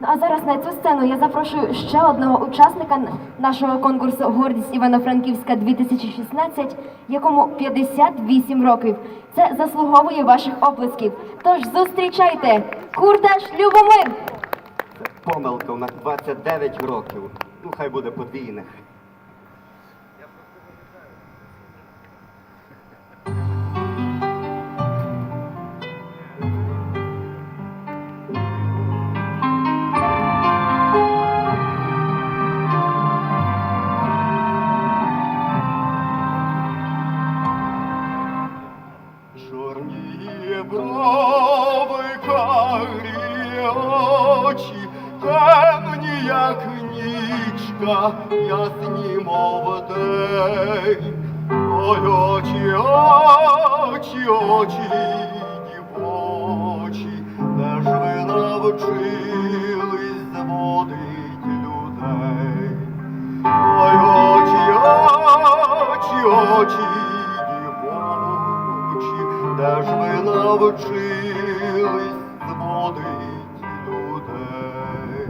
Ну а зараз на цю сцену я запрошую ще одного учасника нашого конкурсу Гордість Івано-Франківська 2016, якому 58 років. Це заслуговує ваших оплесків. Тож зустрічайте Курташ Любомир! Помилка, у нас 29 років. Ну, хай буде подвійних. Брови, карі очі, темні, як нічка, ясні, мов день. Ой, очі, очі, очі, дівочі, де ж ви навчились зводить людей? Ой, очі, очі, очі, де ж ви навчились зводить людей?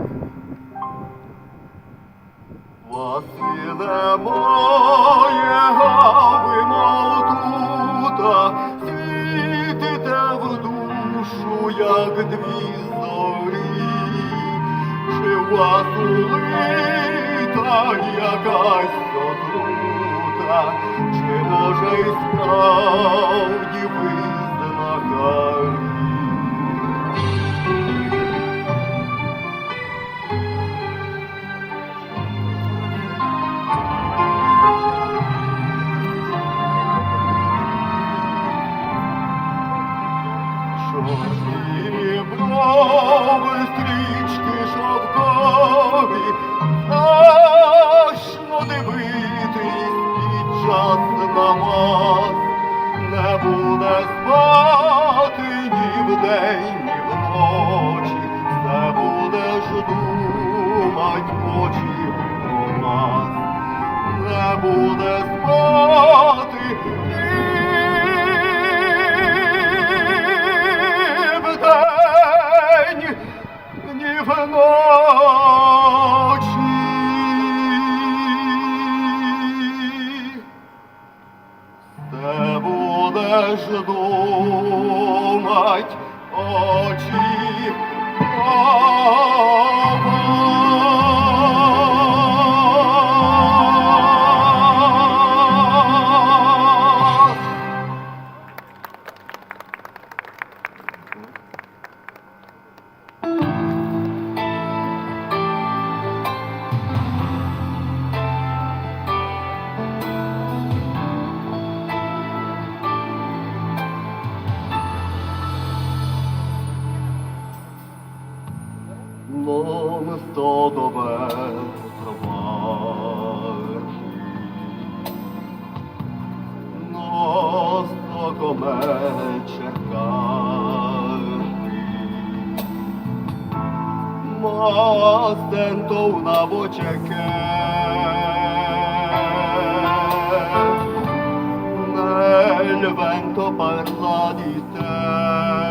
Вас і немає, а ви мов тута, світите в душу, як дві зорі. Чи вас улита якась отрута, чи справді ви думать очі у нас. Не буде спати ні вдень, ні вночі. So come cercarti, ma sento una voce che nel vento parla di te.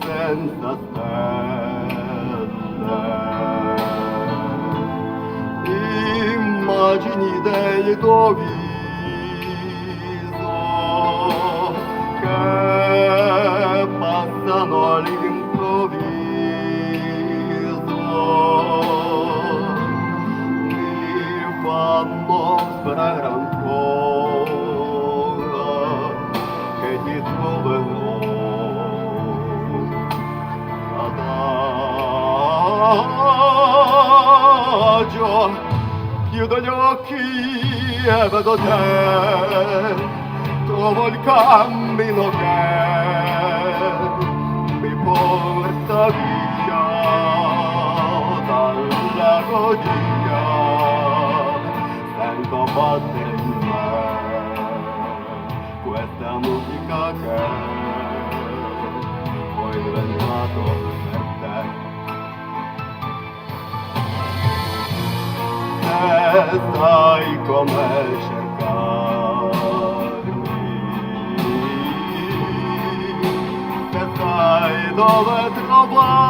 Senza stelle, immagini del tuo chiudo gli occhi e vedo te trovo il cammino che porta via dalla rodia sento battere in me questa musica che ho inventato per te se stai come c'è sai dove trovarmi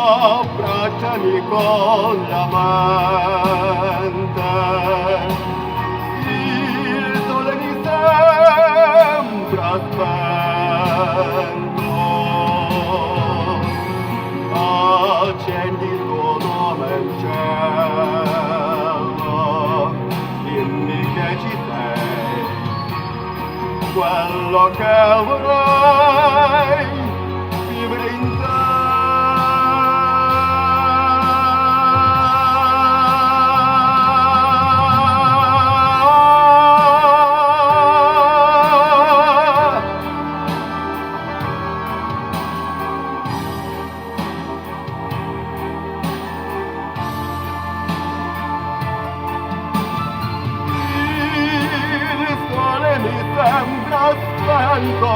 abbracciami con la mente il sole mi sembra spento quello che vorrai spento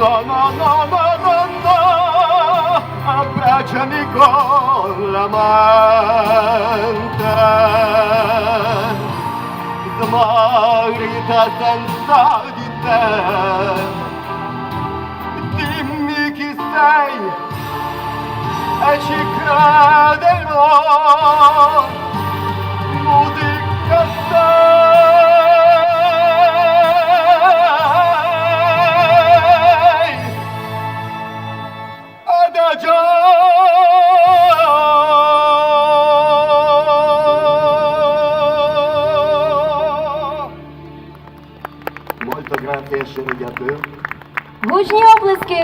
no no no no no no abbracciami con la mente smarrita senza di te. Dimmi chi sei e ci crederò musica Гучні оплески!